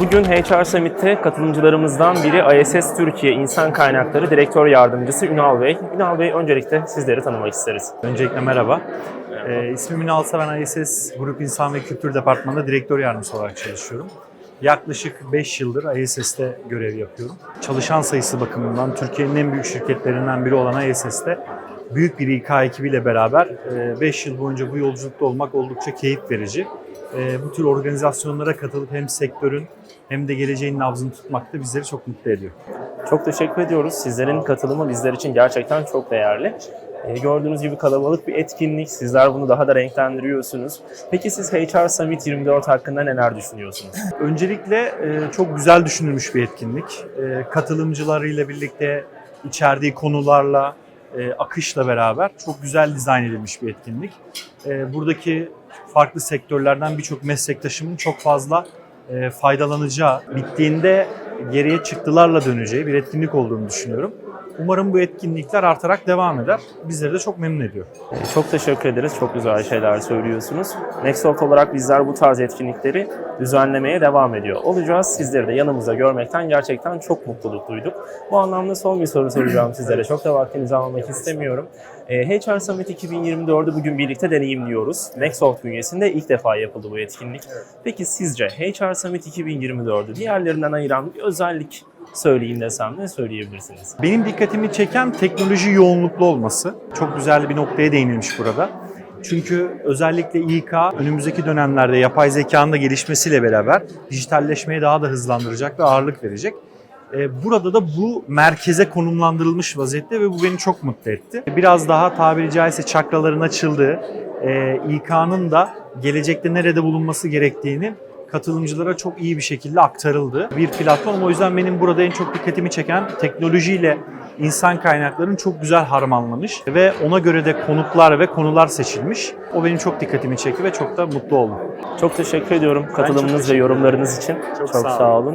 Bugün HR Summit'te katılımcılarımızdan biri ISS Türkiye İnsan Kaynakları Direktör Yardımcısı Ünal Bey. Ünal Bey öncelikle sizleri tanımak isteriz. Öncelikle merhaba. Ee, ismim Ünal Saran ISS Grup İnsan ve Kültür Departmanı'nda direktör yardımcısı olarak çalışıyorum. Yaklaşık 5 yıldır ISS'te görev yapıyorum. Çalışan sayısı bakımından Türkiye'nin en büyük şirketlerinden biri olan ISS'te büyük bir İK ekibiyle beraber 5 yıl boyunca bu yolculukta olmak oldukça keyif verici. Ee, Bu tür organizasyonlara katılıp hem sektörün hem de geleceğin nabzını tutmak da bizleri çok mutlu ediyor. Çok teşekkür ediyoruz. Sizlerin katılımı bizler için gerçekten çok değerli. Ee, Gördüğünüz gibi kalabalık bir etkinlik. Sizler bunu daha da renklendiriyorsunuz. Peki siz HR Summit 24 hakkında neler düşünüyorsunuz? Öncelikle e, çok güzel düşünülmüş bir etkinlik. E, Katılımcılarıyla birlikte içerdiği konularla, e, akışla beraber çok güzel dizayn edilmiş bir etkinlik. E, Buradaki farklı sektörlerden birçok meslektaşımın çok fazla e, faydalanacağı, bittiğinde geriye çıktılarla döneceği bir etkinlik olduğunu düşünüyorum. Umarım bu etkinlikler artarak devam eder. Bizleri de çok memnun ediyor. Çok teşekkür ederiz. Çok güzel şeyler söylüyorsunuz. Nextsoft olarak bizler bu tarz etkinlikleri düzenlemeye devam ediyor olacağız. Sizleri de yanımızda görmekten gerçekten çok mutluluk duyduk. Bu anlamda son bir soru soracağım sizlere. Çok da vaktinizi almak istemiyorum. Ee, HR Summit 2024'ü bugün birlikte deneyimliyoruz. Nextsoft bünyesinde ilk defa yapıldı bu etkinlik. Peki sizce HR Summit 2024'ü diğerlerinden ayıran bir özellik söyleyin desem ne söyleyebilirsiniz? Benim dikkatimi çeken teknoloji yoğunluklu olması. Çok güzel bir noktaya değinilmiş burada. Çünkü özellikle İK önümüzdeki dönemlerde yapay zekanın da gelişmesiyle beraber dijitalleşmeye daha da hızlandıracak ve ağırlık verecek. Ee, Burada da bu merkeze konumlandırılmış vaziyette ve bu beni çok mutlu etti. Biraz daha tabiri caizse çakraların açıldığı, e, İK'nın da gelecekte nerede bulunması gerektiğini katılımcılara çok iyi bir şekilde aktarıldı. Bir platform o yüzden benim burada en çok dikkatimi çeken teknolojiyle insan kaynaklarının çok güzel harmanlamış ve ona göre de konuklar ve konular seçilmiş. O benim çok dikkatimi çekti ve çok da mutlu oldum. Çok teşekkür ediyorum katılımınız ve teşekkür yorumlarınız için. Çok Çok, sağ sağ olun.